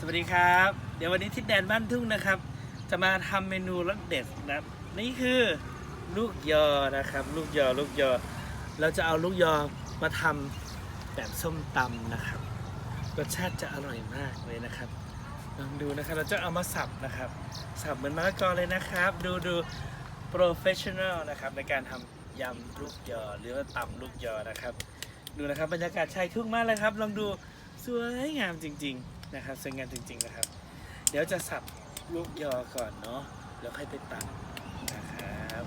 สวัสดีครับ เดี๋ยววันนี้ทิศแดนบ้านทุ่งนะครับ จะมาทำเมนูรสเด็ดนะครับนี่คือลูกยอนะครับ ลูกยอลูกยอ เราจะเอาลูกยอมาทำแบบส้มตำนะครับรสชาติจะอร่อยมากเลยนะครับลองดูนะครับเราจะเอามาสับนะครับ สับเหมือนมะละกอเลยนะครับ ดูดูโปรเฟชชั่นอลนะครับในการทำยำลูกยอหรือว่าตำลูกยอนะครับ ดูนะครับบรรยากาศชายทุ่งมากเลยครับ ลองดูสวยงามจริง ๆ นะครับสวยงามจริงๆนะครับ เดี๋ยวจะสับลูกยอก่อนเนาะแล้วค่อยไปตัดนะครับ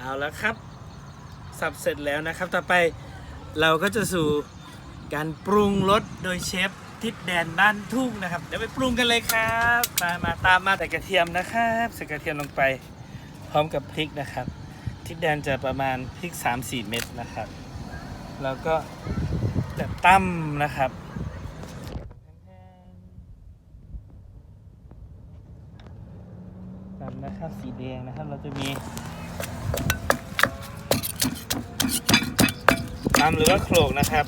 เอา แล้วครับสับเสร็จแล้วนะครับ ต่อไปเราก็จะสู่การปรุงรสโดยเชฟทิศแดนบ้านทุ่งนะครับ เดี๋ยวไปปรุงกันเลยครับมามาตามมาแต่กระเทียมนะครับใส่กระเทียมลงไป พร้อมกับพริกนะครับ ทิศแดนจะประมาณพริก 3-4 เม็ดนะครับ แล้วก็จะตั้มนะครับตามนะครับสีแดงนะครับเราจะมี ตำหรือว่าโขลกนะครับ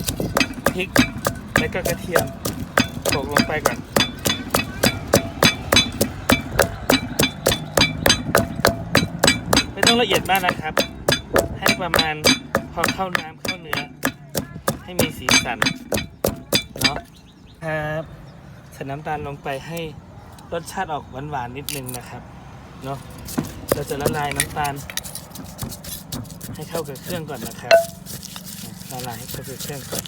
พริกและก็กระเทียมโขลกลงไปก่อนไม่ต้องละเอียดมากนะครับ ให้ประมาณพอเข้าน้ำเข้าเนื้อ ให้มีสีสันเนาะครับใส่น้ำตาลลงไปให้รสชาติออกหวานๆนิดนึงนะครับเนาะเราจะละลายน้ำตาล ให้เข้ากับเครื่องก่อนนะครับ ละลายให้เข้ากับเครื่องก่อน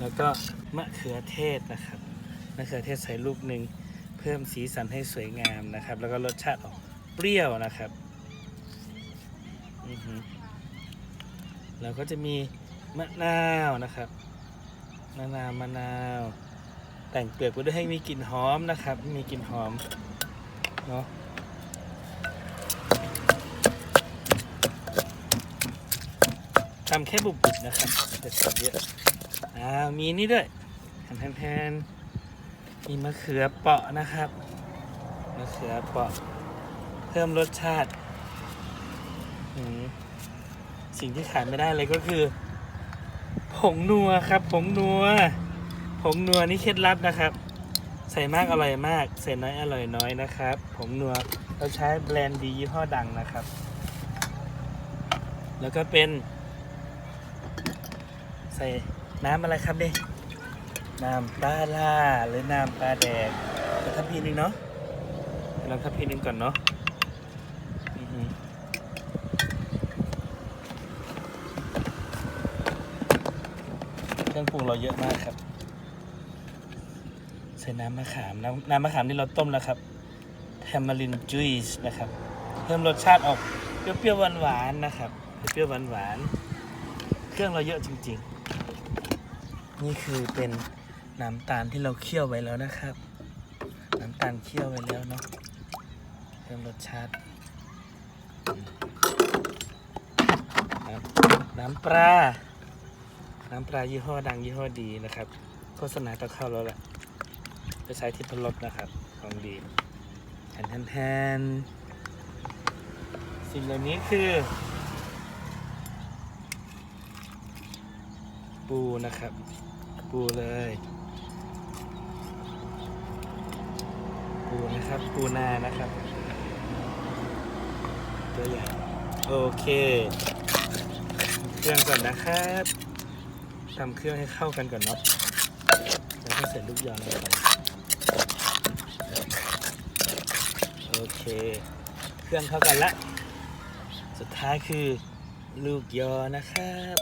แล้วก็มะเขือเทศนะครับมะเขือเทศใส่ลูกหนึ่งเพิ่มสีสันให้สวยงามนะครับ แล้วก็รสชาติออกเปรี้ยวนะครับอือหือเราก็จะมีมะนาวนะครับมะนาวมะนาว แต่งเปลือกไว้ด้วยให้มีกลิ่นหอมนะครับ มีกลิ่นหอมเนาะ ทำแค่บุบๆนะครับเด็ดเยอะอ่ามีนี่ด้วยแผ่นแทนมีมะเขือเปราะนะครับมะเขือเปราะ เพิ่มรสชาติ สิ่งที่ขาดไม่ได้เลยก็คือ ผงนัวครับ ผงนัว ผงนัวนี่เคล็ดลับนะครับ ใส่มากอร่อยมาก ใส่น้อยอร่อยน้อยนะครับ ผงนัวเราใช้แบรนด์ดียี่ห้อดังนะครับ แล้วก็เป็น ใส่น้ำอะไรครับนี่น้ำปลาล่าหรือน้ำปลาแดกเอาทัพพีหนึงเนาะลองทัพพีหนึงก่อนเนาะอือหือเครื่องปรุงเราเยอะมากครับ ใส่น้ำมะขาม น้ำน้ำมะขามที่เราต้มแล้วครับแทมมารินจูสนะครับ เพิ่มรสชาติออกเปรี้ยวๆหวานๆนะครับ เปรี้ยวๆหวานๆ เครื่องเราเยอะจริง ๆ นี่คือเป็นน้ำตาลที่เราเคี่ยวไว้แล้วนะครับ น้ำตาลเคี่ยวไว้แล้วเนาะเพิ่มรสชาติน้ำปลา น้ำปลายี่ห้อดังยี่ห้อดีนะครับ โฆษณาต้องเข้าแล้วแหละไปใช้ทิพรสนะครับของดีแทนแทนแทนสิ่งเหล่านี้คือ ปูนะครับ ปูเลย ปูนะครับ ปูนานะครับ ตัวอย่างโอเค เครื่องก่อนนะครับทำเครื่องให้เข้ากันก่อนเนาะแล้วก็ใส่ลูกยอลงไปโอเค เครื่องเข้ากันละ สุดท้ายคือลูกยอนะครับ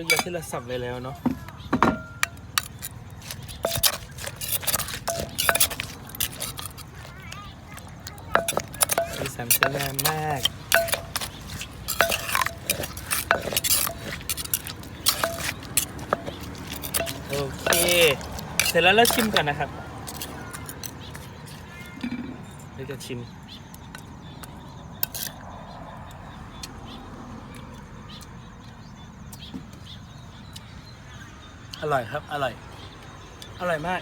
ด้วยยาที่เราสับไว้แล้วเนาะสีสันสวยงามมากโอเค เสร็จแล้วเราชิมก่อนนะครับ เราจะชิม ร่อยครับ อร่อย อร่อยมาก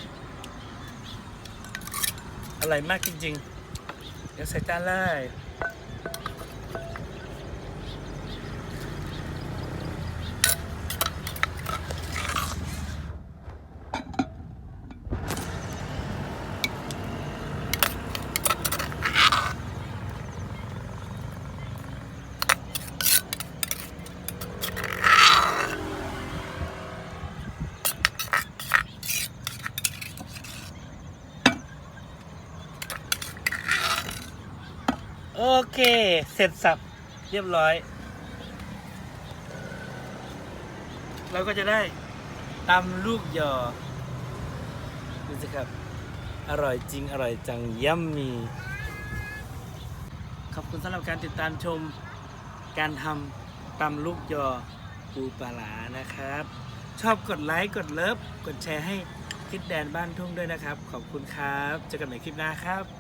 อร่อยมากจริง ๆ เดี๋ยวใส่จานเลย เค เสร็จสับเรียบร้อย เราก็จะได้ตำลูกยอดูสิครับ อร่อยจริง อร่อยจังย่ำมี ขอบคุณสำหรับการติดตามชมการทำตำลูกยอปูปลาร้านะครับ ชอบกดไลค์กดเลิฟกดแชร์ให้คิดแดนบ้านทุ่งด้วยนะครับ ขอบคุณครับ เจอกันใหม่คลิปหน้าครับ